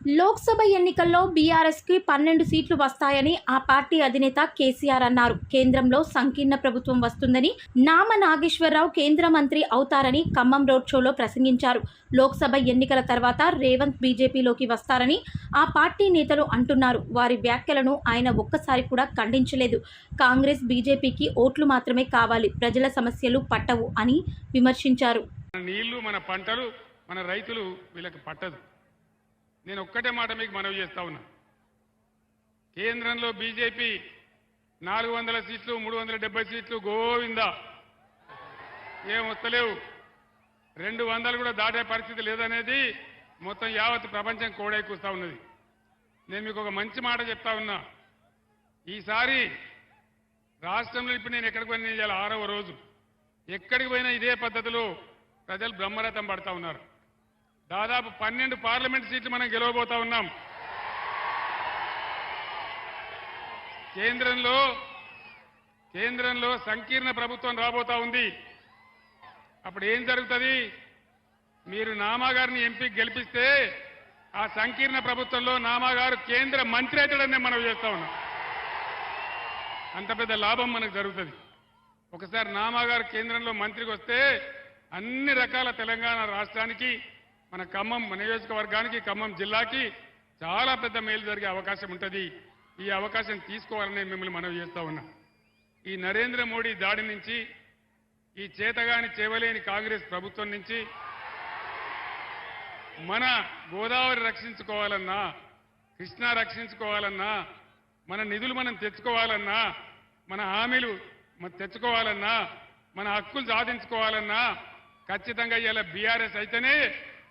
లోక్సభ ఎన్నికల్లో బీఆర్ఎస్కి పన్నెండు సీట్లు వస్తాయని ఆ పార్టీ అధినేత కేసీఆర్ అన్నారు. కేంద్రంలో సంకీర్ణ ప్రభుత్వం వస్తుందని నామ నాగేశ్వరరావు కేంద్ర మంత్రి అవుతారని ఖమ్మం రోడ్ షోలో ప్రసంగించారు. లోక్సభ ఎన్నికల తర్వాత రేవంత్ బీజేపీలోకి వస్తారని ఆ పార్టీ నేతలు అంటున్నారు. వారి వ్యాఖ్యలను ఆయన ఒక్కసారి కూడా ఖండించలేదు. కాంగ్రెస్ బీజేపీకి ఓట్లు మాత్రమే కావాలి ప్రజల సమస్యలు పట్టవు అని విమర్శించారు. నీళ్ళు మన పంటలు మన రైతులు వీళ్ళకి పట్టదు. నేను ఒక్కటే మాట మీకు మనవి చేస్తా ఉన్నా. కేంద్రంలో బీజేపీ నాలుగు వందల సీట్లు మూడు వందల డెబ్బై సీట్లు గోవిందా. ఏం వస్తలేవు. రెండు వందలు కూడా దాటే పరిస్థితి లేదనేది మొత్తం యావత్ ప్రపంచం కోడైకూస్తా ఉన్నది. నేను మీకు ఒక మంచి మాట చెప్తా ఉన్నా. ఈసారి రాష్ట్రంలో ఇప్పుడు నేను ఎక్కడికి పోయినా ఇవాళ ఆరవ రోజు. ఎక్కడికి పోయినా ఇదే పద్ధతిలో ప్రజలు బ్రహ్మరథం పడతా ఉన్నారు. దాదాపు పన్నెండు పార్లమెంట్ సీట్లు మనం గెలవబోతా ఉన్నాం. కేంద్రంలో కేంద్రంలో సంకీర్ణ ప్రభుత్వం రాబోతా ఉంది. అప్పుడు ఏం జరుగుతుంది? మీరు నామాగారిని ఎంపీ గెలిపిస్తే ఆ సంకీర్ణ ప్రభుత్వంలో నామాగారు కేంద్ర మంత్రి అవుతాడని మనం చేస్తా ఉన్నాం. అంత పెద్ద లాభం మనకు జరుగుతుంది. ఒకసారి నామాగారు కేంద్రంలో మంత్రికి వస్తే అన్ని రకాల తెలంగాణ రాష్ట్రానికి మన ఖమ్మం నియోజకవర్గానికి ఖమ్మం జిల్లాకి చాలా పెద్ద మేలు జరిగే అవకాశం ఉంటుంది. ఈ అవకాశం తీసుకోవాలని మిమ్మల్ని మనవి చేస్తా ఉన్నా. ఈ నరేంద్ర మోడీ దాడి నుంచి ఈ చేతగాని చేవలేని కాంగ్రెస్ ప్రభుత్వం నుంచి మన గోదావరి రక్షించుకోవాలన్నా కృష్ణా రక్షించుకోవాలన్నా మన నిధులు మనం తెచ్చుకోవాలన్నా మన హామీలు మనం తెచ్చుకోవాలన్నా మన హక్కులు సాధించుకోవాలన్నా ఖచ్చితంగా ఇలా బీఆర్ఎస్ అయితేనే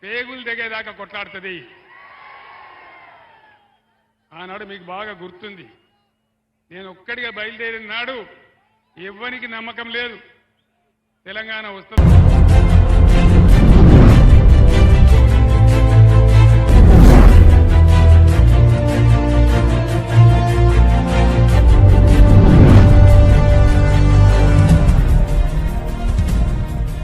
పేగులు దిగేదాకా కొట్లాడుతుంది. ఆనాడు మీకు బాగా గుర్తుంది. నేను ఒక్కడిగా బయలుదేరిన నాడు ఎవ్వనికి నమ్మకం లేదు. తెలంగాణ వస్తుంది.